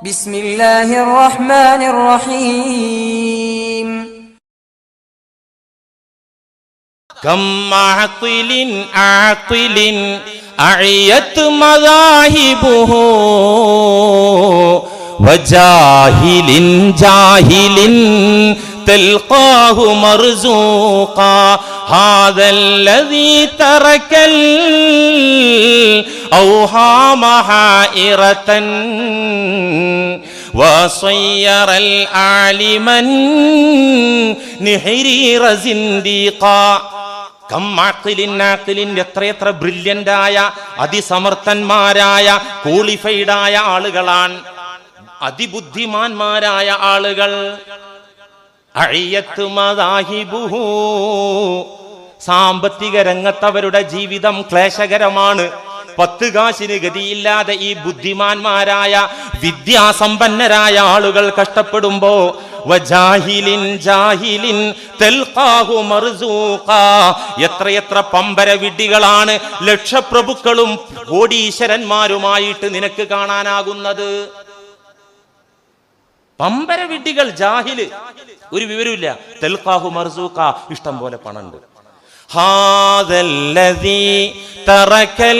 بسم الله الرحمن الرحيم. كم عاطل عاطل أعيت مذاهبه وجاهل جاهل تلقاه مرزوقا هذا الذي ترك الأوهام حائرة وصير العالما نحرير زنديقا കമ്മാക്കിലിൻ എത്രയെത്ര ബ്രില്യന്റ് ആയ അതിസമർത്ഥന്മാരായ ക്വാളിഫൈഡ് ആയ ആളുകളാണ് അതിബുദ്ധിമാന്മാരായ ആളുകൾ അഴിയത്ത് മദാഹിബുഹു. സാമ്പത്തിക രംഗത്തവരുടെ ജീവിതം ക്ലേശകരമാണ്. പത്ത് കാശിന് ഗതിയില്ലാതെ ഈ ബുദ്ധിമാന്മാരായ വിദ്യാസമ്പന്നരായ ആളുകൾ കഷ്ടപ്പെടുമ്പോ. എത്രയെത്ര പമ്പര വിഡ്ഢികളാണ് ലക്ഷപ്രഭുക്കളും കോടീശ്വരന്മാരുമായിട്ട് നിനക്ക് കാണാനാകുന്നത്. പമ്പര വിഡ്ഢികൾ ജാഹില് ഒരു വിവരമില്ല തെൽഖാഹു മർസൂഖ ഇഷ്ടം പോലെ പണുണ്ട് ഹാദല്ലദീ തറക്കൽ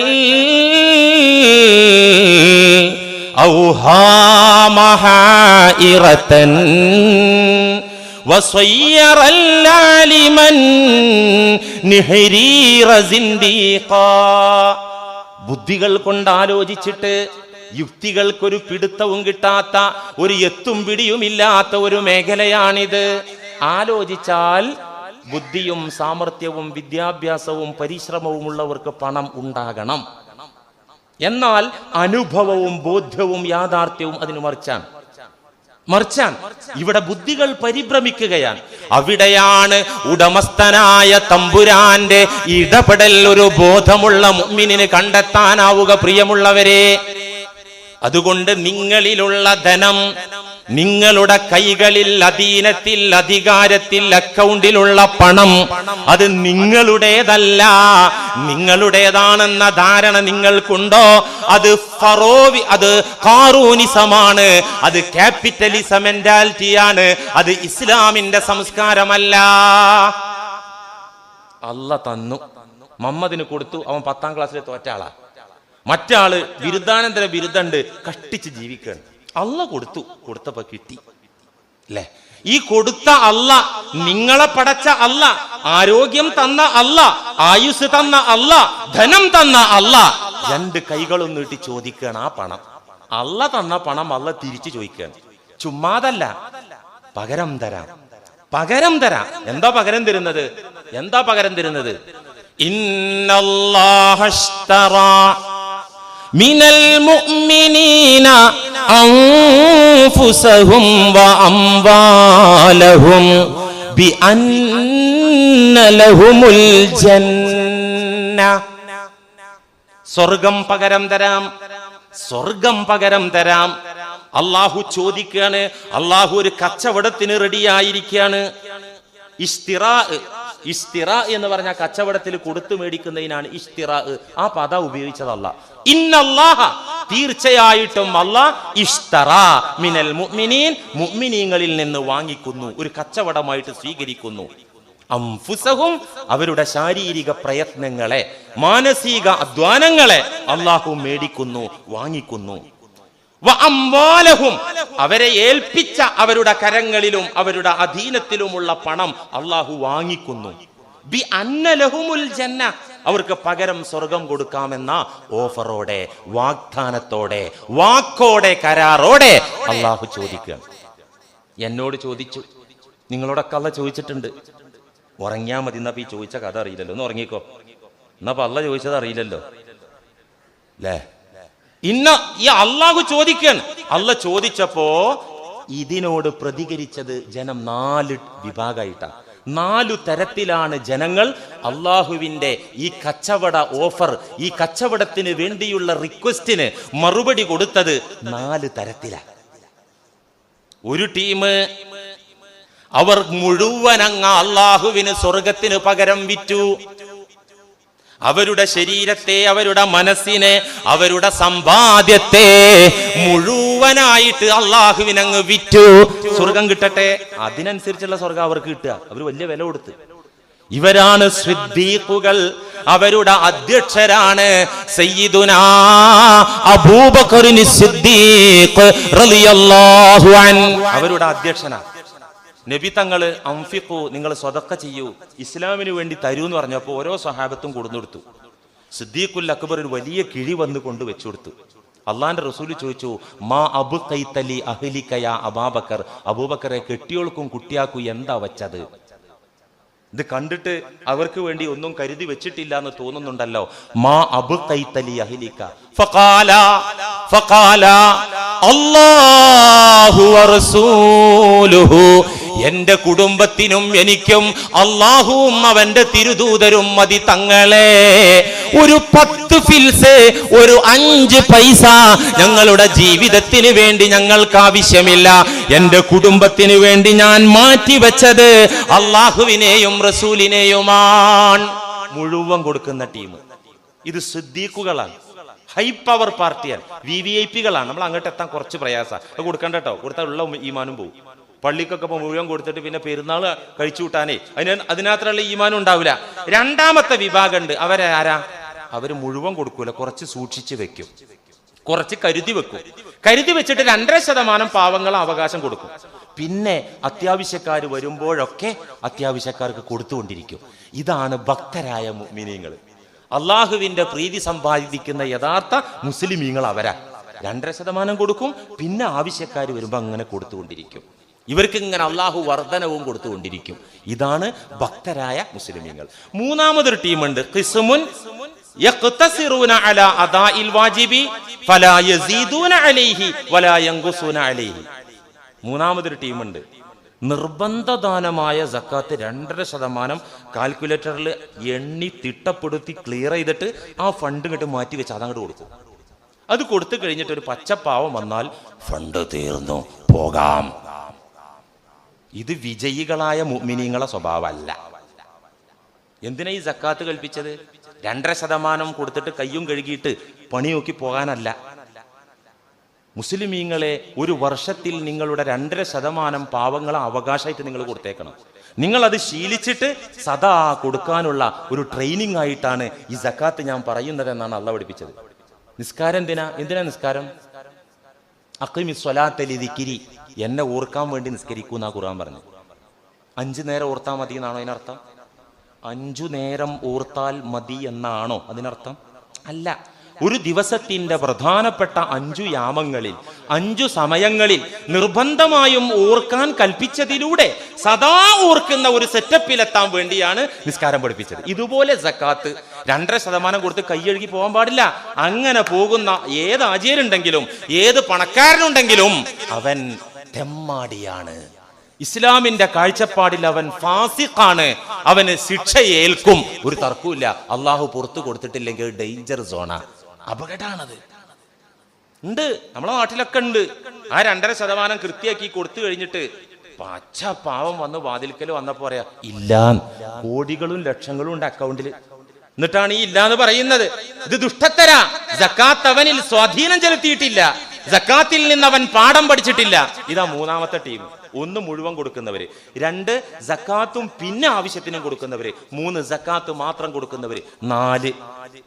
أوهام حائرة وصير العالما نحرير زنديقا ബുദ്ധികൾ കൊണ്ട് ആലോചിച്ചിട്ട് യുക്തികൾക്കൊരു പിടുത്തവും കിട്ടാത്ത ഒരു എത്തും പിടിയുമില്ലാത്ത ഒരു മേഖലയാണിത്. ആലോചിച്ചാൽ ബുദ്ധിയും സാമർഥ്യവും വിദ്യാഭ്യാസവും പരിശ്രമവും ഉള്ളവർക്ക് പണം ഉണ്ടാകണം. എന്നാൽ അനുഭവവും ബോധ്യവും യാഥാർത്ഥ്യവും അതിന് മറിച്ചാണ് മറിച്ചാൻ. ഇവിടെ ബുദ്ധികൾ പരിഭ്രമിക്കുകയാണ്. അവിടെയാണ് ഉടമസ്ഥനായ തമ്പുരാന്റെ ഇടപെടൽ. ഒരു ബോധമുള്ള മുമ്മിനിന് കണ്ടെത്താനാവുക പ്രിയമുള്ളവരെ. അതുകൊണ്ട് നിങ്ങളിലുള്ള ധനം നിങ്ങളുടെ കൈകളിൽ അധീനത്തിൽ അധികാരത്തിൽ അക്കൗണ്ടിലുള്ള പണം അത് നിങ്ങളുടേതല്ല. നിങ്ങളുടേതാണെന്ന ധാരണ നിങ്ങൾക്കുണ്ടോ? അത് ഫറോവി അത് കാറൂനിസമാണ്. അത് ക്യാപിറ്റലിസം മെന്റാലിറ്റിയാണ്. അത് ഇസ്ലാമിന്റെ സംസ്കാരമല്ല. അല്ല തന്നു. മമ്മദിന് കൊടുത്തു. അവൻ പത്താം ക്ലാസ്സിലെ തോറ്റ ആളാ മറ്റാൾ ബിരുദാനന്തര ബിരുദണ്ട് കഷ്ടിച്ച് ജീവിക്കുകയാണ് അല്ല കൊടുത്തു. കൊടുത്തപ്പോ കിട്ടി. അല്ലേ ഈ കൊടുത്ത അല്ല നിങ്ങളെ പടച്ച അല്ല ആരോഗ്യം തന്ന അല്ല ആയുസ് തന്ന അല്ല ധനം തന്ന അല്ല. രണ്ട് കൈകളും നീട്ടി ചോദിക്കുകയാണ് ആ പണം. അല്ല തന്ന പണം അല്ല തിരിച്ചു ചോദിക്കുകയാണ് ചുമ്മാതല്ല. പകരം തരാം. പകരം തരാം. എന്താ പകരം തരുന്നത്? എന്താ പകരം തരുന്നത്? ഇന്നല്ലാഹഷ്തറാ മിനൽ മുഅ്മിനീന അൻഫുസഹും വഅംവാലഹും ബിഅന്ന ലഹുമുൽ ജന്ന. സ്വർഗം പകരം തരാം സ്വർഗം പകരം തരാം. അള്ളാഹു ചോദിക്കുകയാണ് അള്ളാഹു ഒരു കച്ചവടത്തിന് റെഡിയായിരിക്കുകയാണ് ഇഷ്തിറ ഇഷ്തിറ എന്ന് പറഞ്ഞ കച്ചവടത്തിൽ കൊടുത്തു മേടിക്കുന്നതിനാണ് ഇഷ്തിറ ആ പദ ഉപയോഗിച്ചതല്ല. ഇന്നല്ലാഹ. തീർച്ചയായിട്ടും അല്ല ഇഷ്തറ. മിനൽ മുഅ്മിനീൻ. മുഅ്മിനീങ്ങളിൽ നിന്ന് വാങ്ങിക്കുന്നു. ഒരു കച്ചവടമായിട്ട് സ്വീകരിക്കുന്നു. അംഫുസഹും അവരുടെ ശാരീരിക പ്രയത്നങ്ങളെ മാനസിക അധ്വാനങ്ങളെ അള്ളാഹു മേടിക്കുന്നു വാങ്ങിക്കുന്നു. അവരെ ഏൽപ്പിച്ച അവരുടെ കരങ്ങളിലും അവരുടെ അധീനത്തിലുമുള്ള പണം അള്ളാഹു വാങ്ങിക്കുന്നു. ബി അന്നലഹുമുൽ ജന്ന. അവർക്ക് പകരം സ്വർഗം കൊടുക്കാമെന്ന ഓഫറോടെ വാഗ്ദാനത്തോടെ വാക്കോടെ കരാറോടെ അള്ളാഹു ചോദിക്കുകയാണ് എന്നോട് ചോദിച്ചു. നിങ്ങളോടൊക്കെ അല്ല ചോദിച്ചിട്ടുണ്ട്. ഉറങ്ങിയാ മതി എന്നാ ഈ ചോദിച്ച കഥ അറിയില്ലല്ലോ. ഒന്ന് ഉറങ്ങിക്കോ. എന്നാ അല്ല ചോദിച്ചത് അറിയില്ലല്ലോ. അല്ലേ ഇന്ന ഈ അള്ളാഹു ചോദിക്കാൻ അല്ല ചോദിച്ചപ്പോ ഇതിനോട് പ്രതികരിച്ചത് ജനം നാല് വിഭാഗമായിട്ടാണ് നാലു തരത്തിലാണ് ജനങ്ങൾ. അള്ളാഹുവിന്റെ ഈ കച്ചവട ഓഫർ ഈ കച്ചവടത്തിന് വേണ്ടിയുള്ള റിക്വസ്റ്റിന് മറുപടി കൊടുത്തത് നാല് തരത്തിലാണ് ഒരു ടീം അവർ മുഴുവൻ മുഴുവനങ്ങ അള്ളാഹുവിന് സ്വർഗത്തിന് പകരം വിറ്റു. അവരുടെ ശരീരത്തെ അവരുടെ മനസ്സിനെ അവരുടെ സമ്പാദ്യത്തെ മുഴുവനായിട്ട് അള്ളാഹുവിനങ്ങ് വിറ്റു. സ്വർഗം കിട്ടട്ടെ? അതിനനുസരിച്ചുള്ള സ്വർഗം അവർക്ക് കിട്ടുക. അവർ വലിയ വില കൊടുത്ത്. ഇവരാണ് സിദ്ദീഖുകൾ. അവരുടെ അധ്യക്ഷരാണ് സയ്യിദുനാ അബൂബക്കറിന് സിദ്ദീഖ് റളിയല്ലാഹു അൻ അവരുടെ അധ്യക്ഷനാ നബി തങ്ങൾ അംഫിഖു നിങ്ങൾ സ്വതക്ക ചെയ്യൂ ഇസ്ലാമിന് വേണ്ടി തരൂ എന്ന് പറഞ്ഞപ്പോൾ ഓരോ സഹാബത്തും കൊടുത്തു സിദ്ദീഖുൽ അക്ബർ ഒരു വലിയ കിഴി വന്ന് കൊണ്ട് വെച്ചു കൊടുത്തു അള്ളാന്റെ റസൂൽ ചോദിച്ചു മാ അബു കൈത്തലി അഹലിക്കയ അബാബക്കർ? അബൂബക്കറെ കെട്ടിയോൾക്കും കുട്ടിയാക്കും എന്താ വച്ചത്? ഇത് കണ്ടിട്ട് അവർക്ക് വേണ്ടി ഒന്നും കരുതി വെച്ചിട്ടില്ല എന്ന് തോന്നുന്നുണ്ടല്ലോ. മാ അബു കൈത്തലി അഹലിക്ക ഫഖാല ഫഖാല അല്ലാഹു എന്റെ കുടുംബത്തിനും എനിക്കും അള്ളാഹുവും അവന്റെ തിരുദൂതരും മതി തങ്ങളെ. ഒരു പത്ത് ഫിൽസ് ഒരു അഞ്ച് പൈസ ഞങ്ങളുടെ ജീവിതത്തിന് വേണ്ടി ഞങ്ങൾക്ക് ആവശ്യമില്ല. എന്റെ കുടുംബത്തിന് വേണ്ടി ഞാൻ മാറ്റി വെച്ചത് അള്ളാഹുവിനെയും റസൂലിനെയുമാണ്. മുഴുവൻ കൊടുക്കുന്ന ടീം. ഇത് സിദ്ദീഖുകളാണ്. ഹൈ പവർ പാർട്ടിയാണ്. വി വി ഐ പികളാണ്. നമ്മൾ അങ്ങോട്ട് എത്താൻ കുറച്ച് പ്രയാസമാണ്. കൊടുക്കണ്ട കേട്ടോ. കൊടുത്താൽ ഉള്ള ഈമാനും പോകും പള്ളിക്കൊക്കെ മുഴുവൻ കൊടുത്തിട്ട് പിന്നെ പെരുന്നാൾ കഴിച്ചു കൂട്ടാനേ. അതിന് അതിനകത്തുള്ള ഈമാനും ഉണ്ടാവില്ല. രണ്ടാമത്തെ വിഭാഗം ഉണ്ട് അവരാരാ അവർ മുഴുവൻ കൊടുക്കൂല. കുറച്ച് സൂക്ഷിച്ച് വെക്കും. കുറച്ച് കരുതി വെക്കും. കരുതി വെച്ചിട്ട് രണ്ടര ശതമാനം പാവങ്ങൾ അവകാശം കൊടുക്കും. പിന്നെ അത്യാവശ്യക്കാർ വരുമ്പോഴൊക്കെ അത്യാവശ്യക്കാർക്ക് കൊടുത്തുകൊണ്ടിരിക്കും. ഇതാണ് ഭക്തരായ മിനിങ്ങൾ അള്ളാഹുവിന്റെ പ്രീതി സമ്പാദിക്കുന്ന യഥാർത്ഥ മുസ്ലിമീങ്ങൾ അവരാ. രണ്ടര ശതമാനം കൊടുക്കും. പിന്നെ ആവശ്യക്കാർ വരുമ്പോൾ അങ്ങനെ കൊടുത്തുകൊണ്ടിരിക്കും. ഇവർക്ക് ഇങ്ങനെ അള്ളാഹു വർധനവും കൊടുത്തുകൊണ്ടിരിക്കും. ഇതാണ് ഭക്തരായ മുസ്ലിമീങ്ങൾ. മൂന്നാമതൊരു ടീമുണ്ട്. ഖിസ്മുൻ മൂന്നാമതൊരു ടീമുണ്ട്. നിർബന്ധദാനമായ ജക്കാത്ത് രണ്ടര ശതമാനം കാൽക്കുലേറ്ററിൽ എണ്ണി തിട്ടപ്പെടുത്തി ക്ലിയർ ചെയ്തിട്ട് ആ ഫണ്ട് ഇങ്ങോട്ട് മാറ്റി വെച്ച് അതങ്ങോട്ട് കൊടുക്കും. അത് കൊടുത്തു കഴിഞ്ഞിട്ട് ഒരു പച്ചപ്പാവം വന്നാൽ ഫണ്ട് തീർന്നു. പോകാം. ഇത് വിജയികളായ മുഅ്മിനീങ്ങളെ സ്വഭാവമല്ല. എന്തിനാ ഈ ജക്കാത്ത് കൽപ്പിച്ചത്? രണ്ടര ശതമാനം കൊടുത്തിട്ട് കയ്യും കഴുകിയിട്ട് പണി നോക്കി പോകാനല്ല. മുസ്ലിമീങ്ങളെ ഒരു വർഷത്തിൽ നിങ്ങളുടെ രണ്ടര ശതമാനം പാവങ്ങളെ അവകാശമായിട്ട് നിങ്ങൾ കൊടുത്തേക്കണം. നിങ്ങൾ അത് ശീലിച്ചിട്ട് സദാ കൊടുക്കാനുള്ള ഒരു ട്രെയിനിങ് ആയിട്ടാണ് ഈ ജക്കാത്ത് ഞാൻ പറയുന്നത് എന്നാണ് അള്ള പഠിപ്പിച്ചത്. നിസ്കാരം എന്തിനാ? എന്തിനാ നിസ്കാരം? അക്കിമി സ്വലാത്തലി എന്നെ ഓർക്കാൻ വേണ്ടി നിസ്കരിക്കൂ എന്നാ ഖുർആൻ പറഞ്ഞു. അഞ്ചു നേരം ഓർത്താൽ മതി എന്നാണോ അതിനർത്ഥം? അഞ്ചു നേരം ഓർത്താൽ മതി എന്നാണോ അതിനർത്ഥം? അല്ല. ഒരു ദിവസത്തിന്റെ പ്രധാനപ്പെട്ട അഞ്ചു യാമങ്ങളിൽ അഞ്ചു സമയങ്ങളിൽ നിർബന്ധമായും ഓർക്കാൻ കൽപ്പിച്ചതിലൂടെ സദാ ഓർക്കുന്ന ഒരു സെറ്റപ്പിലെത്താൻ വേണ്ടിയാണ് നിസ്കാരം പഠിപ്പിച്ചത്. ഇതുപോലെ സക്കാത്ത് രണ്ടര ശതമാനം കൊടുത്ത് കൈയഴുകി പോകാൻ പാടില്ല. അങ്ങനെ പോകുന്ന ഏത് ആചാര്യനുണ്ടെങ്കിലും ഏത് പണക്കാരനുണ്ടെങ്കിലും അവൻ തെമ്മാടിയാണ്. ഇസ്ലാമിന്റെ കാഴ്ചപ്പാടിൽ അവൻ ഫാസിഖാണ്. അവന് ശിക്ഷ ഏൽക്കും ഒരു തർക്കമില്ല അള്ളാഹു പുറത്തു കൊടുത്തിട്ടില്ലെങ്കിൽ ഡേഞ്ചർ സോണാ അപകടമാണത് ഉണ്ട്. നമ്മളെ നാട്ടിലൊക്കെ ഉണ്ട്. ആ രണ്ടര ശതമാനം കൃത്യമാക്കി കൊടുത്തു കഴിഞ്ഞിട്ട് പച്ച പാവം വന്ന് വാതിൽക്കൽ വന്നപ്പോ പറയാ ഇല്ല. കോടികളും ലക്ഷങ്ങളും ഉണ്ട് അക്കൗണ്ടിൽ എന്നിട്ടാണ് ഈ ഇല്ല എന്ന് പറയുന്നത്. ഇത് ദുഷ്ടത്തരാ. ജക്കാത്തവനിൽ സ്വാധീനം ചെലുത്തിയിട്ടില്ല. ജക്കാത്തിൽ നിന്ന് അവൻ പാഠം പഠിച്ചിട്ടില്ല. ഇതാ മൂന്നാമത്തെ ടീം ഒന്ന് മുഴുവൻ കൊടുക്കുന്നവര്. രണ്ട് ജക്കാത്തും പിന്നെ ആവശ്യത്തിനും കൊടുക്കുന്നവര്. മൂന്ന് ജക്കാത്ത് മാത്രം കൊടുക്കുന്നവര്. നാല്.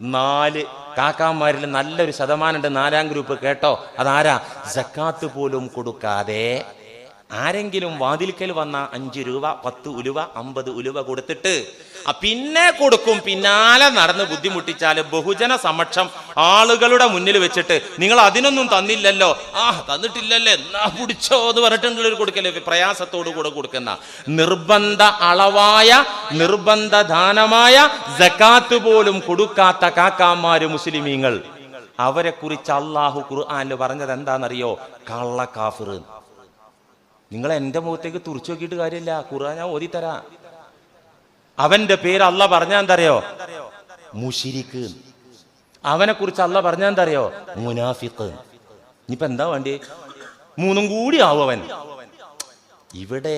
നാല്. കാക്കാമാരിൽ നല്ലൊരു ശതമാനം ഉണ്ട് നാലാം ഗ്രൂപ്പ് കേട്ടോ? അതാരാ? ജക്കാത്ത് പോലും കൊടുക്കാതെ ആരെങ്കിലും വാതിൽക്കൽ വന്ന അഞ്ച് രൂപ പത്ത് ഉലുവ അമ്പത് ഉലുവ കൊടുത്തിട്ട് പിന്നെ കൊടുക്കും പിന്നാലെ നടന്ന് ബുദ്ധിമുട്ടിച്ചാൽ ബഹുജന സമക്ഷം ആളുകളുടെ മുന്നിൽ വെച്ചിട്ട് നിങ്ങൾ അതിനൊന്നും തന്നില്ലല്ലോ. ആ തന്നിട്ടില്ലല്ലേ എന്നാ പിടിച്ചോ എന്ന് ഒരു കൊടുക്കല്ലേ? പ്രയാസത്തോടു കൂടെ കൊടുക്കുന്ന. നിർബന്ധ അളവായ നിർബന്ധ ദാനമായ ജക്കാത്ത് പോലും കൊടുക്കാത്ത കാക്കാമാര് മുസ്ലിമീങ്ങൾ. അവരെ കുറിച്ച് അള്ളാഹു ഖുർആാനിൽ പറഞ്ഞത് എന്താണെന്നറിയോ കള്ള കാഫിർ നിങ്ങൾ എന്റെ മുഖത്തേക്ക് തുറച്ചു നോക്കിയിട്ട് കാര്യമില്ല. ഖുർആൻ ഞാൻ ഓതി തരാ അവന്റെ പേര് അല്ല പറഞ്ഞാൽ എന്തറിയോ? മുഷിരിക്ക്. അവനെ കുറിച്ച് അല്ല പറഞ്ഞാ എന്തറിയോ? മുനാഫിക്ക്. ഇനിയിപ്പൊ എന്താ വേണ്ടി? മൂന്നും കൂടി ആവും അവൻ ഇവിടെ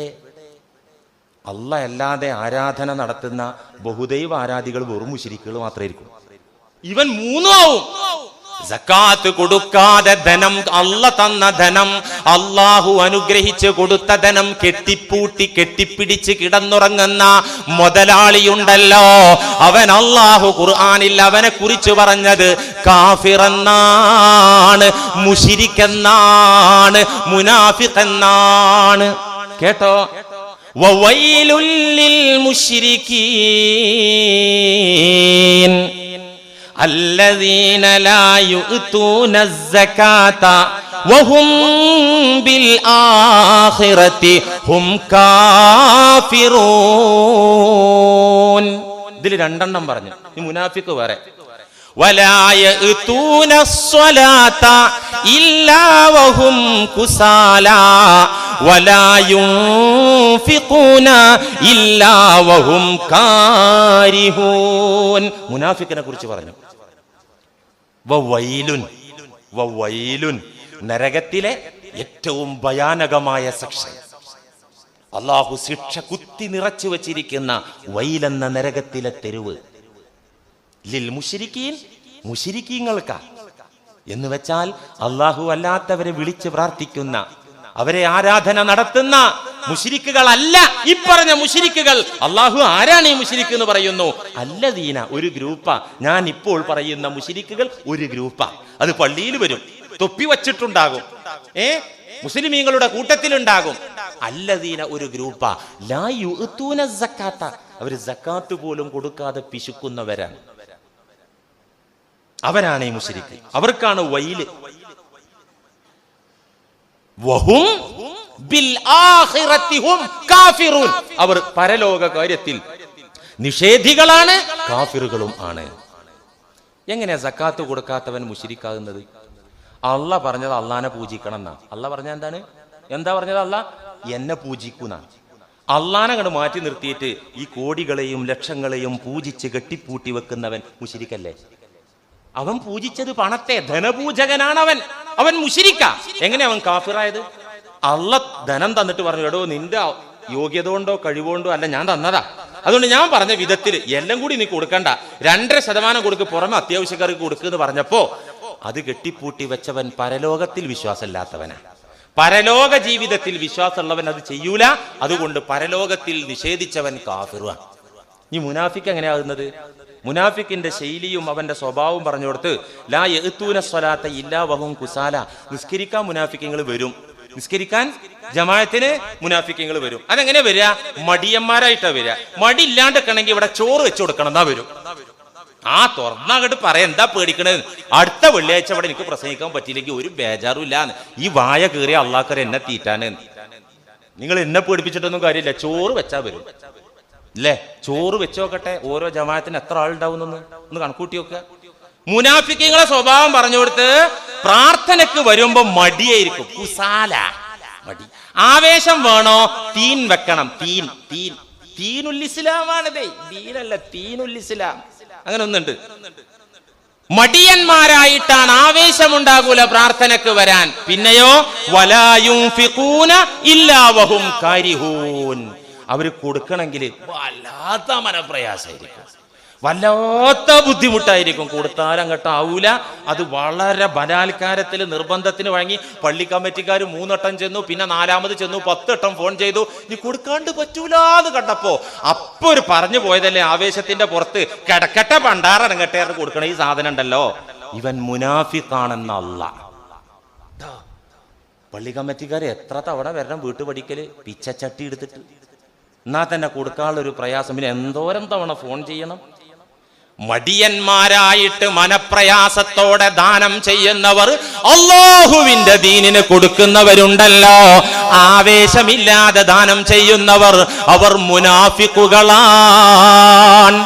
അല്ല അല്ലാതെ ആരാധന നടത്തുന്ന ബഹുദൈവ ആരാധികൾ വെറും മുഷിരിക്കുകൾ മാത്രമായിരിക്കും. ഇവൻ മൂന്നും ആവും. സക്കാത്ത് കൊടുക്കാതെ ധനം അല്ല തന്ന ധനം അള്ളാഹു അനുഗ്രഹിച്ച് കൊടുത്ത ധനം കെട്ടിപ്പൂട്ടി കെട്ടിപ്പിടിച്ച് കിടന്നുറങ്ങുന്ന മുതലാളിയുണ്ടല്ലോ. അവൻ അള്ളാഹു ഖുർആാനിൽ അവനെ കുറിച്ച് പറഞ്ഞത് കാഫിറെന്നാണ് മുഷിരിക്കെന്നാണ് മുനാഫിഖെന്നാണ് കേട്ടോ? വവൈലുല്ലിൽ മുഷിരിക്കീൻ الذين لا يؤتون الزكاة وهم بالآخرة هم كافرون ഇതിൽ രണ്ടെണ്ണം പറഞ്ഞു ഈ മുനാഫിക്ക് വേറെ ولا يأتون الصلاة إلا وهم كسالى ولا ينفقون إلا وهم كارهون മുനാഫിക്കിനെ കുറിച്ച് പറഞ്ഞു വവൈലുൻ വൈലുൻ നരകത്തിലെ ഏറ്റവും ഭയാനകമായ ശിക്ഷ അള്ളാഹു ശിക്ഷ കുത്തി നിറച്ചു വച്ചിരിക്കുന്ന വൈലെന്ന നരകത്തിലെ തെരുവ്. ലിൽ മുഷിരിക്കീൻ മുഷിരിക്കീങ്ങൾക്ക എന്ന് വെച്ചാൽ അള്ളാഹു അല്ലാത്തവരെ വിളിച്ച് പ്രാർത്ഥിക്കുന്ന അവരെ ആരാധന നടത്തുന്ന മുഷിരിക്കുകളല്ല ഈ പറഞ്ഞ മുഷിരിക്കുകൾ അള്ളാഹു ആരാണ് ഈ മുഷിരിക്ക് എന്ന് പറയുന്നു? അല്ലദീന ഒരു ഗ്രൂപ്പാ. ഞാൻ ഇപ്പോൾ പറയുന്ന മുഷിരിക്കുകൾ ഒരു ഗ്രൂപ്പാ. അത് പള്ളിയിൽ വരും. തൊപ്പി വച്ചിട്ടുണ്ടാകും. ഏ? മുസ്ലിമീങ്ങളുടെ കൂട്ടത്തിലുണ്ടാകും. അല്ലദീന ഒരു ഗ്രൂപ്പാ. ലാ യുഅത്തൂന സക്കാത്ത. അവർ സക്കാത്ത് പോലും കൊടുക്കാതെ പിശുക്കുന്നവരാണ്. അവരാണ് ഈ മുസ്ലിക്ക് അവർക്കാണ് വൈൽ. വഹും ബിൽ ആഖിറത്തിഹും കാഫിറൂൻ. അവർ പരലോക കാര്യത്തിൽ നിഷേധികളാണ്. കാഫിറുകളും ആണ്. എങ്ങനെയാ സക്കാത്ത് കൊടുക്കാത്തവൻ മുഷിരിക്കാകുന്നത് അല്ല പറഞ്ഞത് അള്ളാനെ പൂജിക്കണം എന്നാ അല്ല പറഞ്ഞ എന്താണ്? എന്താ പറഞ്ഞത് അല്ല എന്നെ പൂജിക്കുന്ന. അള്ളാനെ കണ്ട് മാറ്റി നിർത്തിയിട്ട് ഈ കോടികളെയും ലക്ഷങ്ങളെയും പൂജിച്ച് കെട്ടിപ്പൂട്ടി വെക്കുന്നവൻ മുഷിരിക്കല്ലേ അവൻ പൂജിച്ചത് പണത്തെ ധനപൂജകനാണ് അവൻ അവൻ മുഷിരിക്ക എങ്ങനെ അവൻ കാഫിറായത്? അള്ള ധനം തന്നിട്ട് പറഞ്ഞു എടോ നിന്റെ യോഗ്യത കൊണ്ടോ കഴിവുകൊണ്ടോ അല്ല ഞാൻ തന്നതാ. അതുകൊണ്ട് ഞാൻ പറഞ്ഞ വിധത്തിൽ എല്ലാം കൂടി നീ കൊടുക്കണ്ട. രണ്ടര ശതമാനം കൊടുക്ക് പുറമെ അത്യാവശ്യക്കാർക്ക് കൊടുക്കുന്ന് പറഞ്ഞപ്പോ അത് കെട്ടിപ്പൂട്ടി വെച്ചവൻ പരലോകത്തിൽ വിശ്വാസമില്ലാത്തവനാ. പരലോക ജീവിതത്തിൽ വിശ്വാസമുള്ളവൻ അത് ചെയ്യൂല. അതുകൊണ്ട് പരലോകത്തിൽ നിഷേധിച്ചവൻ കാഫിറുവാണ് ഈ മുനാഫിക്ക് എങ്ങനെയാകുന്നത് മുനാഫിക്കിന്റെ ശൈലിയും അവന്റെ സ്വഭാവവും പറഞ്ഞു കൊടുത്ത് ലാ എത്തൂന സ്വലാത്ത ഇല്ലാ വഹും കുസാല. നിസ്കരിക്കാൻ മുനാഫിക്കങ്ങൾ വരും. നിസ്കരിക്കാൻ ജമായത്തിന് മുനാഫിക്കങ്ങൾ വരും. അതെങ്ങനെ വരിക? മടിയന്മാരായിട്ടാ വരിക. മടി ഇല്ലാണ്ടിക്കണമെങ്കിൽ ഇവിടെ ചോറ് വെച്ചു കൊടുക്കണം എന്നാ വരും. ആ തുറന്നാകട്ട് പറയാ എന്താ പേടിക്കണത് അടുത്ത വെള്ളിയാഴ്ച അവിടെ എനിക്ക് പ്രസംഗിക്കാൻ പറ്റിയില്ലെങ്കിൽ ഒരു ബേജാറും ഇല്ലാന്ന്. ഈ വായ കീറിയ അള്ളാക്കർ എന്നെ തീറ്റാന്. നിങ്ങൾ എന്നെ പേടിപ്പിച്ചിട്ടൊന്നും കാര്യമില്ല. ചോറ് വെച്ചാ വരും. അല്ലേ ചോറ് വെച്ചോക്കട്ടെ ഓരോ ജമാത്തിന് എത്ര ആളുണ്ടാവുന്നു ഒന്ന് കണക്കൂട്ടി നോക്കുക. മുനാഫിക്കങ്ങളെ സ്വഭാവം പറഞ്ഞു കൊടുത്ത് പ്രാർത്ഥനക്ക് വരുമ്പോ മടിയായിരിക്കും. കുസാല. മടി. ആവേശം വേണോ? തീൻ വെക്കണം. തീൻ തീൻ. തീനുൽ ഇസ്ലാമാണിതേ. ദീനല്ല തീനുൽ ഇസ്ലാം. അങ്ങനെ ഒന്നുണ്ട് മടിയന്മാരായിട്ടാണ് ആവേശമുണ്ടാകൂല പ്രാർത്ഥനക്ക് വരാൻ. പിന്നെയോ വലായും കാരിഹൂൻ. അവർ കൊടുക്കണമെങ്കിൽ വല്ലാത്ത മനപ്രയാസമായിരിക്കും. വല്ലാത്ത ബുദ്ധിമുട്ടായിരിക്കും. കൊടുത്താൽ അങ്ങോട്ട് ആവൂല അത് വളരെ ബലാത്കാരത്തിൽ നിർബന്ധത്തിന് വഴങ്ങി പള്ളി കമ്മിറ്റിക്കാർ മൂന്നെട്ടം ചെന്നു പിന്നെ നാലാമത് ചെന്നു പത്തെട്ടം ഫോൺ ചെയ്തു. നീ കൊടുക്കാണ്ട് പറ്റൂല എന്ന് കണ്ടപ്പോ അപ്പൊ ഒരു പറഞ്ഞു പോയതല്ലേ ആവേശത്തിന്റെ പുറത്ത്. കിടക്കട്ടെ പണ്ടാറടങ്ങട്ടെ എന്ന് കൊടുക്കണ ഈ സാധനം ഉണ്ടല്ലോ. ഇവൻ മുനാഫിക്കാണെന്ന അല്ല. പള്ളി കമ്മിറ്റിക്കാർ എത്ര തവണ വരണം വീട്ടു പഠിക്കൽ? പിച്ചച്ചട്ടി എടുത്തിട്ട്. എന്നാ തന്നെ കൊടുക്കാനുള്ള ഒരു പ്രയാസം. പിന്നെ എന്തോരം തവണ ഫോൺ ചെയ്യണം? മടിയന്മാരായിട്ട് മനപ്രയാസത്തോടെ ദാനം ചെയ്യുന്നവർ അള്ളാഹുവിന്റെ ദീനിന് കൊടുക്കുന്നവരുണ്ടല്ലോ. ആവേശമില്ലാതെ ദാനം ചെയ്യുന്നവർ അവർ മുനാഫിക്കുകളാണ്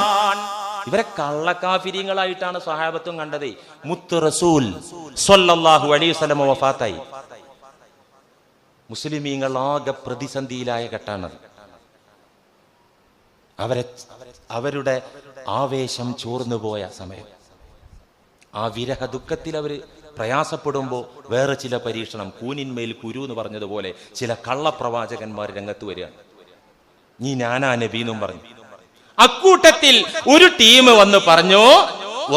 ഇവരെ കള്ളക്കാഫിര്യങ്ങളായിട്ടാണ് സഹാബത്വം കണ്ടത്. മുത്ത് റസൂൽ സൊല്ലാഹു അലൈഹി വസല്ലം വഫാത്തായി. മുസ്ലിമീങ്ങൾ ആകെ പ്രതിസന്ധിയിലായ ഘട്ടാണത് അവരെ അവരുടെ ആവേശം ചോർന്നു പോയ സമയം. ആ വിരഹ ദുഃഖത്തിൽ അവർ പ്രയാസപ്പെടുമ്പോൾ വേറെ ചില പരീക്ഷണം കൂനിന്മേൽ കുരു എന്ന് പറഞ്ഞതുപോലെ ചില കള്ളപ്രവാചകന്മാർ രംഗത്ത് വരികയാണ്. നീ ഞാനാ നബി എന്നും പറഞ്ഞു. അക്കൂട്ടത്തിൽ ഒരു ടീം വന്ന് പറഞ്ഞു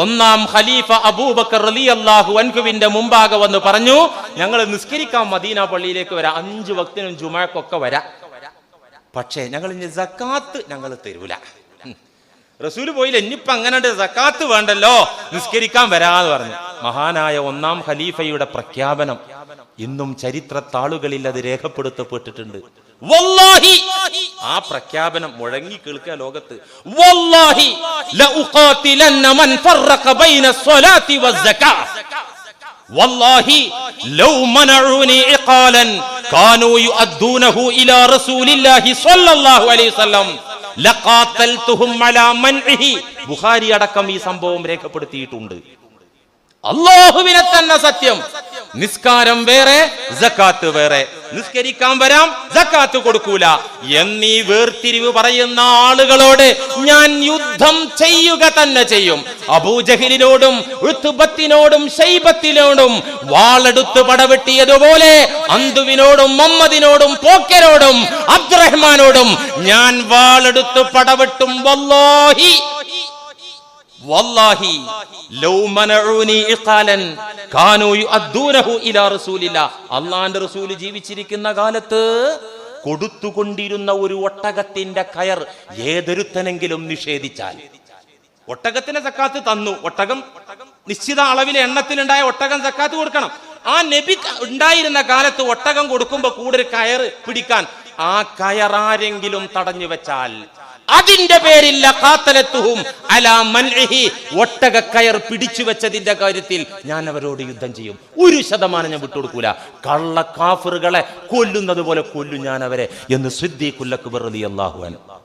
ഒന്നാം ഖലീഫ അബൂബക്കർ റളിയല്ലാഹു അൻഹുവിന്റെ മുമ്പാകെ വന്ന് പറഞ്ഞു ഞങ്ങൾ നിസ്കരിക്കാം മദീന പള്ളിയിലേക്ക് വരാം അഞ്ചു വക്തിനും ജുമാക്കൊക്കെ വരാം. പക്ഷേ ഞങ്ങൾ ഇനി സക്കാത്ത് ഞങ്ങൾ തരൂല. റസൂൽ പോയില്ല ഇനിയിപ്പൊ അങ്ങനെ സക്കാത്ത് വേണ്ടല്ലോ നിസ്കരിക്കാൻ വരാന്ന് പറഞ്ഞു. മഹാനായ ഒന്നാം ഖലീഫയുടെ പ്രഖ്യാപനം ഇന്നും ചരിത്ര താളുകളിൽ അത് രേഖപ്പെടുത്തപ്പെട്ടിട്ടുണ്ട്. വല്ലാഹി! ആ പ്രഖ്യാപനം മുഴങ്ങി കേൾക്കുക ലോകത്ത്. വല്ലാഹി! ലഉഖാതിലന്ന മൻ ഫറഖ ബൈന സ്വലാത്തി വസ്സകാ والله لو منعوني عقالا كانوا يؤدونه الى رسول الله صلى الله عليه وسلم لقاتلتهم على منعه ബുഖാരി അടക്കം ഈ സംഭവം രേഖപ്പെടുത്തിയിട്ടുണ്ട് അള്ളാഹുവിനെ തന്നെ സത്യം. നിസ്കാരം വേറെ ജക്കാത്ത് വേറെ. നിസ്കരിക്കാൻ വരാം ജക്കാത്ത് കൊടുക്കൂല. എന്നീ വേർതിരിവ് പറയുന്ന ആളുകളോട് ഞാൻ യുദ്ധം ചെയ്യുക തന്നെ ചെയ്യും. അബൂജഹിലിനോടും ശൈബത്തിനോടും വാളെടുത്ത് പടവെട്ടിയതുപോലെ അന്തുവിനോടും മമ്മദിനോടും പോക്കരോടും അബ്ദുറഹ്മാനോടും ഞാൻ വാളെടുത്ത് പടവെട്ടും. വല്ലാഹി! വല്ലാഹി ലൗ മനഊനി ഇഖാലൻ ഇലാ അള്ളാന്റെ റസൂൽ ജീവിച്ചിരിക്കുന്ന കാലത്ത് കൊടുത്തുകൊണ്ടിരുന്ന ഒരു ഒട്ടകത്തിന്റെ കയർ ഏതൊരുത്തനെങ്കിലും നിഷേധിച്ചാൽ? ഒട്ടകത്തിന് സക്കാത്ത് തന്നു. ഒട്ടകം നിശ്ചിത അളവിലെ എണ്ണത്തിലുണ്ടായ ഒട്ടകം സക്കാത്ത് കൊടുക്കണം. ആ നബി ഉണ്ടായിരുന്ന കാലത്ത് ഒട്ടകം കൊടുക്കുമ്പോ കൂടെ ഒരു കയർ പിടിക്കാൻ ആ കയറാരെങ്കിലും തടഞ്ഞു വെച്ചാൽ അതിന്റെ മൻഇഹി. ഒട്ടക കയർ പിടിച്ചു വെച്ചതിന്റെ കാര്യത്തിൽ ഞാൻ അവരോട് യുദ്ധം ചെയ്യും. ഒരു ശതമാനം ഞാൻ വിട്ടുകൊടുക്കൂല. കള്ള കാഫറുകളെ കൊല്ലുന്നത് പോലെ കൊല്ലും ഞാൻ അവരെ എന്ന് സിദ്ദീഖുല്ലക്ബർ റളിയല്ലാഹു അള്ളാഹു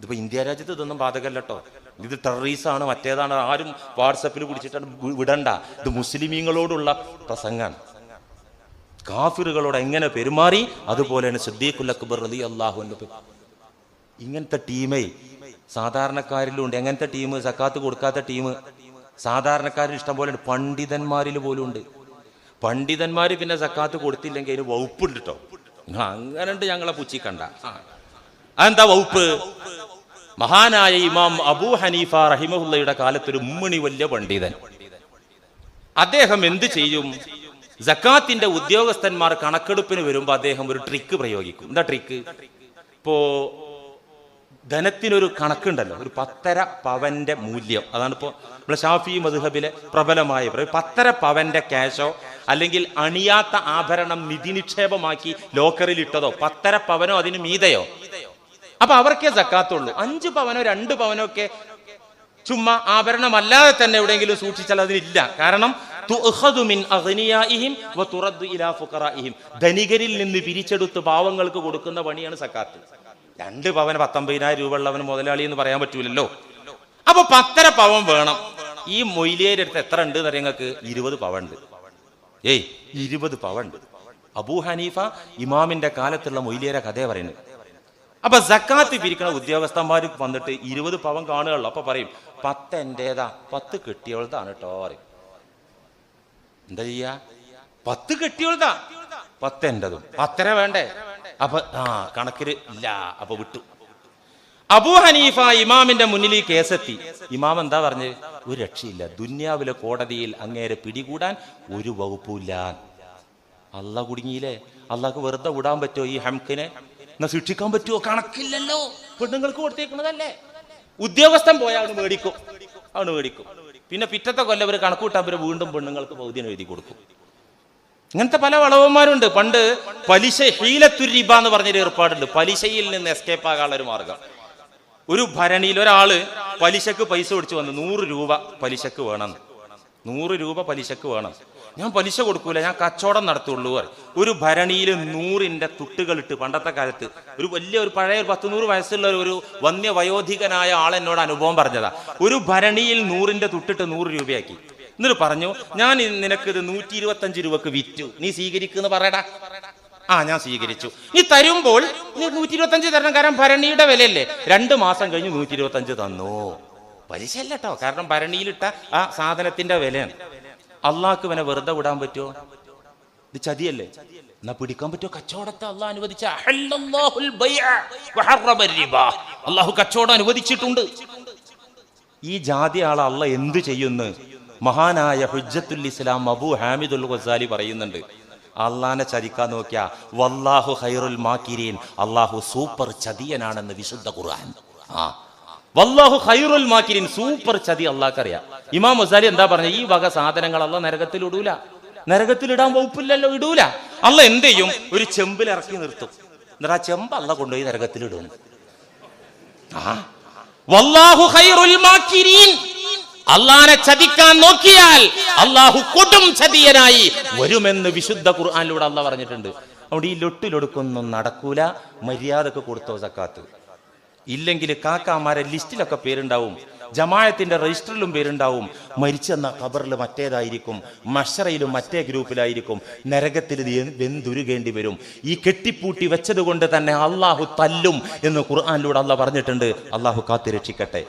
ഇതിപ്പോ ഇന്ത്യ രാജ്യത്ത് ഇതൊന്നും ബാധകല്ലോ ഇത് ടെററിസാണ് മറ്റേതാണ് ആരും വാട്സപ്പിൽ പിടിച്ചിട്ടാണ് വി- വിടണ്ട. ഇത് മുസ്ലിമീങ്ങളോടുള്ള പ്രസംഗമാണ് കാഫിറുകളോട് എങ്ങനെ പെരുമാറി? അതുപോലെയാണ് സിദ്ദീഖുൽ അക്ബർ അലി അള്ളാഹു ഇങ്ങനത്തെ ടീമേ സാധാരണക്കാരിലും ഉണ്ട് എങ്ങനത്തെ ടീം സക്കാത്ത് കൊടുക്കാത്ത ടീം സാധാരണക്കാരിൽ ഇഷ്ടം പോലെ പണ്ഡിതന്മാരിൽ പോലും ഉണ്ട്. പണ്ഡിതന്മാർ പിന്നെ സക്കാത്ത് കൊടുത്തില്ലെങ്കിൽ അതിന് വകുപ്പുണ്ട് കേട്ടോ അങ്ങനെ ഉണ്ട് ഞങ്ങളെ പുച്ചി കണ്ട അതെന്താ വകുപ്പ്? മഹാനായ ഇമാം അബൂ ഹനീഫ റഹിമഹുല്ലയുടെ കാലത്ത് ഒരു ഉമ്മണി വലിയ പണ്ഡിതൻ. അദ്ദേഹം എന്ത് ചെയ്യും? ജക്കാത്തിന്റെ ഉദ്യോഗസ്ഥന്മാർ കണക്കെടുപ്പിന് വരുമ്പോൾ അദ്ദേഹം ഒരു ട്രിക്ക് പ്രയോഗിക്കും. എന്താ ട്രിക്ക് ഇപ്പോ ധനത്തിനൊരു കണക്കുണ്ടല്ലോ. ഒരു പത്തര പവന്റെ മൂല്യം. അതാണ് ഇപ്പോൾ നമ്മളെ ഷാഫി മധുഹബിലെ പ്രബലമായ പത്തര പവന്റെ ക്യാഷോ അല്ലെങ്കിൽ അണിയാത്ത ആഭരണം നിധി നിക്ഷേപമാക്കി ലോക്കറിൽ ഇട്ടതോ പത്തര പവനോ അതിന് മീതയോ? അപ്പൊ അവർക്കേ സക്കാത്തുള്ളൂ. അഞ്ച് പവനോ രണ്ട് പവനോ ഒക്കെ ചുമ്മാ ആഭരണമല്ലാതെ തന്നെ എവിടെയെങ്കിലും സൂക്ഷിച്ചാൽ അതിനില്ല. കാരണം ധനികരിൽ നിന്ന് പിരിച്ചെടുത്ത് പാവങ്ങൾക്ക് കൊടുക്കുന്ന പണിയാണ് സക്കാത്ത്. രണ്ട് പവൻ പത്തൊമ്പതിനായിരം രൂപ ഉള്ളവന് മുതലാളി എന്ന് പറയാൻ പറ്റൂലല്ലോ. അപ്പൊ പത്തര പവൻ വേണം. ഈ മൊയ്ലിയുടെ അടുത്ത് എത്ര ഉണ്ട് എന്ന് നിങ്ങൾക്ക്? ഇരുപത് പവൻ ഉണ്ട്. ഏയ് ഇരുപത് പവൻ ഉണ്ട്. അബൂ ഹനീഫ ഇമാമിന്റെ കാലത്തുള്ള മൊയിലിയരെ കഥയെ പറയുന്നത്. അപ്പൊ സക്കാത്ത് പിരിക്കണ ഉദ്യോഗസ്ഥന്മാർ വന്നിട്ട് ഇരുപത് പവൻ കാണുകയുള്ളു. അപ്പൊ പറയും പത്ത് എന്റേതാ? പത്ത് കെട്ടിയോളതാണ് കേട്ടോ പറയും. എന്താ ചെയ്യാ? പത്ത് കെട്ടിയോളതാ. പത്ത് എന്റതും. പത്തര വേണ്ടേ? അപ്പൊ ആ കണക്കിൽ ഇല്ല. അപ്പൊ വിട്ടു. അബൂ ഹനീഫ ഇമാമിന്റെ മുന്നിൽ ഈ കേസെത്തി. ഇമാം എന്താ പറഞ്ഞത് ഒരു രക്ഷയില്ല. ദുന്യാവിലെ കോടതിയിൽ അങ്ങേരെ പിടികൂടാൻ ഒരു വകുപ്പില്ല അല്ല കുടുങ്ങിയില്ലേ? അള്ളാഹ്ക്ക് വെറുതെ വിടാൻ പറ്റുമോ ഈ ഹംഖിനെ? എന്നാ ശിക്ഷിക്കാൻ പറ്റുമോ? കണക്കില്ലല്ലോ. പെണ്ണുങ്ങൾക്ക് കൊടുത്തേക്കുന്നതല്ലേ ഉദ്യോഗസ്ഥൻ പോയാൽ അവന് മേടിക്കും. അവന് മേടിക്കും. പിന്നെ പിറ്റത്തെ കൊല്ലം അവർ കണക്കൂട്ടാൻ വീണ്ടും പെണ്ണുങ്ങൾക്ക് ബൗദ്ധ്യം എഴുതി കൊടുക്കും. ഇങ്ങനത്തെ പല വളവന്മാരുണ്ട്. പണ്ട് പലിശ ഹീലത്തുരിബ എന്ന് പറഞ്ഞൊരു ഏർപ്പാടുണ്ട്. പലിശയിൽ നിന്ന് എസ്കേപ്പ് ആകാനുള്ള ഒരു മാർഗം. ഒരു ഭരണിയിൽ ഒരാൾ പലിശക്ക് പൈസ ഒടിച്ചു വന്നു. നൂറ് രൂപ പലിശക്ക് വേണം. നൂറ് രൂപ പലിശക്ക് വേണം. ഞാൻ പലിശ കൊടുക്കൂല ഞാൻ കച്ചവടം നടത്തുള്ളൂ. ഒരു ഭരണിയിൽ നൂറിന്റെ തുട്ടുകളിട്ട് പണ്ടത്തെ കാലത്ത് ഒരു വലിയ ഒരു പഴയ ഒരു പത്ത് നൂറ് വയസ്സുള്ള ഒരു വന്യ വയോധികനായ ആൾ എന്നോട് അനുഭവം പറഞ്ഞതാ. ഒരു ഭരണിയിൽ നൂറിന്റെ തുട്ടിട്ട് നൂറ് രൂപയാക്കി. എന്നിട്ട് പറഞ്ഞു ഞാൻ ഇ- നിനക്ക് ഇത് നൂറ്റി ഇരുപത്തഞ്ച് രൂപക്ക് വിറ്റു. നീ സ്വീകരിക്കുന്നു പറയടാ. ആ ഞാൻ സ്വീകരിച്ചു. നീ തരുമ്പോൾ നീ നൂറ്റി ഇരുപത്തഞ്ച് തരണം കാരണം ഭരണിയുടെ വിലയല്ലേ. രണ്ട് മാസം കഴിഞ്ഞ് നൂറ്റി ഇരുപത്തഞ്ച് തന്നു. പലിശ അല്ല കേട്ടോ കാരണം ഭരണിയിലിട്ട ആ സാധനത്തിന്റെ വിലയാണ്. അള്ളാഹ്ക്ക് ഇവനെ വെറുതെ വിടാൻ പറ്റുമോ ഇത് ചതിയല്ലേ. എന്നാ പിടിക്കാൻ പറ്റുമോ കച്ചവടത്തെ അള്ളാഹ് അനുവദിച്ച. അള്ളാഹു കച്ചവടം അനുവദിച്ചിട്ടുണ്ട്. ഈ ജാതി ആളെ അള്ള എന്ത് ചെയ്യുന്നു? മഹാനായ ഹുജ്ജത്തുൽ ഇസ്ലാം അബു ഹാമിദുൽ ഗസാലി പറയുന്നുണ്ട്. അള്ളാനെ ചതിക്കാൻ നോക്കിയ വല്ലാഹു ഹൈറുൽ മാക്കിരീൻ അള്ളാഹു സൂപ്പർ ചതിയനാണെന്ന് വിശുദ്ധ ഖുർആൻ. ആ. വല്ലാഹു ഹൈറുൽ മാക്കിരീൻ സൂപ്പർ ചതി അള്ളാഹ്ക്കറിയാം ഇമാം ഗസാലി എന്താ പറഞ്ഞ? ഈ വക സാധനങ്ങൾ അല്ല നരകത്തിൽ ഇടൂല. നരകത്തിൽ ഇടാൻ വകുപ്പില്ലല്ലോ ഇടൂല. അല്ല എന്ത് ചെയ്യും? ഒരു ചെമ്പിൽ ഇറക്കി നിർത്തും. എന്നിട്ട് ആ ചെമ്പ് അല്ല കൊണ്ടുപോയി നരകത്തിൽ ഇടും. ആ. വല്ലാഹു ഖൈറുൽ മാക്കിരീൻ അള്ളാനെ ചതിക്കാൻ നോക്കിയാൽ അള്ളാഹു കൊടും ചതിയനായി വരുമെന്ന് വിശുദ്ധ ഖുർആാനിലൂടെ അല്ല പറഞ്ഞിട്ടുണ്ട്. അവിടെ ഈ ലൊട്ടിലൊടുക്കൊന്നും നടക്കൂല. മര്യാദയ്ക്ക് കൊടുത്തോ സക്കാത്ത്. ഇല്ലെങ്കിൽ കാക്കാമാരെ ലിസ്റ്റിലൊക്കെ പേരുണ്ടാവും. ജമായത്തിന്റെ രജിസ്റ്ററിലും പേരുണ്ടാവും. മരിച്ചെന്ന ഖബറിൽ മറ്റേതായിരിക്കും. മഷറയിലും മറ്റേ ഗ്രൂപ്പിലായിരിക്കും. നരകത്തിൽ വെന്തുരുകേണ്ടി വരും. ഈ കെട്ടിപ്പൂട്ടി വെച്ചത് കൊണ്ട് തന്നെ അള്ളാഹു തല്ലും എന്ന് ഖുർആാനിലൂടെ അല്ല പറഞ്ഞിട്ടുണ്ട്. അള്ളാഹു കാത്തിരക്ഷിക്കട്ടെ